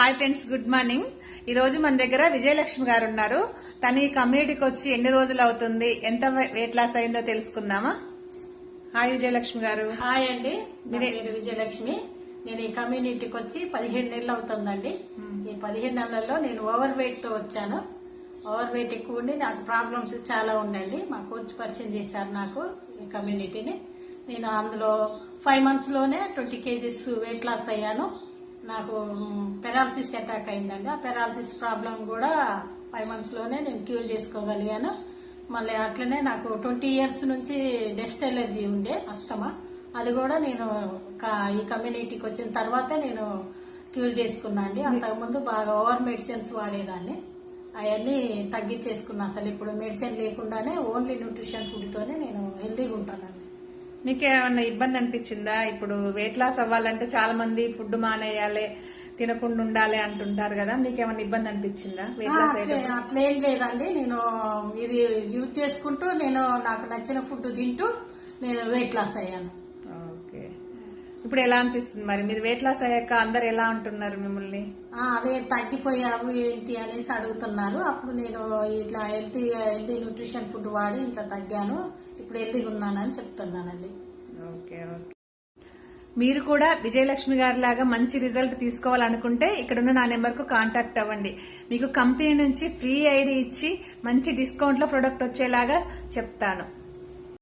Hi friends good morning ఈ రోజు మన దగ్గర విజయలక్ష్మి గారు ఉన్నారు. తను ఈ కమ్యూనిటీకి వచ్చి ఎన్ని రోజులు అవుతుంది? ఎంత వెయిట్ లాస్ అయిందో తెలుసుకుందామా? హాయ్ విజయలక్ష్మి గారు. హాయ్ అండి. నా మీరే- పేరు విజయలక్ష్మి. నేను ఈ కమ్యూనిటీకి వచ్చి పదిహేను నెలలు అవుతుందండి. ఈ పదిహేను నెలల్లో నేను ఓవర్ వెయిట్తో వచ్చాను. ఓవర్ వెయిట్ ఎక్కువ ఉండి నాకు ప్రాబ్లమ్స్ చాలా ఉండండి మా కోచ్ పరిచయం చేశారు నాకు ఈ కమ్యూనిటీని నేను అందులో ఫైవ్ మంత్స్లోనే ట్వంటీ కేజీస్ వెయిట్ లాస్ అయ్యాను. నాకు పెరాలసిస్ అటాక్ అయిందండి. ఆ పెరాలసిస్ ప్రాబ్లం కూడా ఫైవ్ మంత్స్లోనే నేను క్యూర్ చేసుకోగలిగాను. మళ్ళీ అట్లనే నాకు ట్వంటీ ఇయర్స్ నుంచి డస్ట్ ఎలర్జీ ఉండే అస్తమా. అది కూడా నేను ఈ కమ్యూనిటీకి వచ్చిన తర్వాత నేను క్యూర్ చేసుకున్నా అండి. అంతకుముందు బాగా ఓవర్ మెడిసిన్స్ వాడేదాన్ని. అవన్నీ తగ్గించేసుకున్నా అసలు. ఇప్పుడు మెడిసిన్ లేకుండానే ఓన్లీ న్యూట్రిషన్ ఫుడ్తోనే నేను హెల్తీగా ఉంటానండి. మీకు ఏమన్నా ఇబ్బంది అనిపించిందా? ఇప్పుడు వెయిట్ లాస్ అవ్వాలంటే చాలా మంది ఫుడ్ మానేయాలి తినకుండా ఉండాలి అంటుంటారు కదా. మీకు ఏమన్నా ఇబ్బంది అనిపించిందా? వెయిట్ లాస్ అట్లే లేదండి. నేను ఇది యూజ్ చేసుకుంటూ నేను నాకు నచ్చిన ఫుడ్ తింటూ నేను వెయిట్ లాస్ అయ్యాను. ఓకే. ఇప్పుడు ఎలా అనిపిస్తుంది మరి? మీరు వెయిట్ లాస్ అయ్యాక అందరు ఎలా అంటున్నారు మిమ్మల్ని? అదే తగ్గిపోయావు ఏంటి అనేసి అడుగుతున్నారు. అప్పుడు నేను ఇట్లా హెల్తీ హెల్తీ న్యూట్రిషన్ ఫుడ్ వాడి ఇట్లా తగ్గాను. హెల్తీగా ఉన్నానని చెప్తున్నానండి. Okay okay. మీరు కూడా విజయలక్ష్మి గారి లాగా మంచి రిజల్ట్ తీసుకోవాలనుకుంటే ఇక్కడున్న నా నెంబర్కు కాంటాక్ట్ అవ్వండి. మీకు కంపెనీ నుంచి ఫ్రీ ఐడి ఇచ్చి మంచి డిస్కౌంట్లో ప్రొడక్ట్ వచ్చేలాగా చెప్తాను.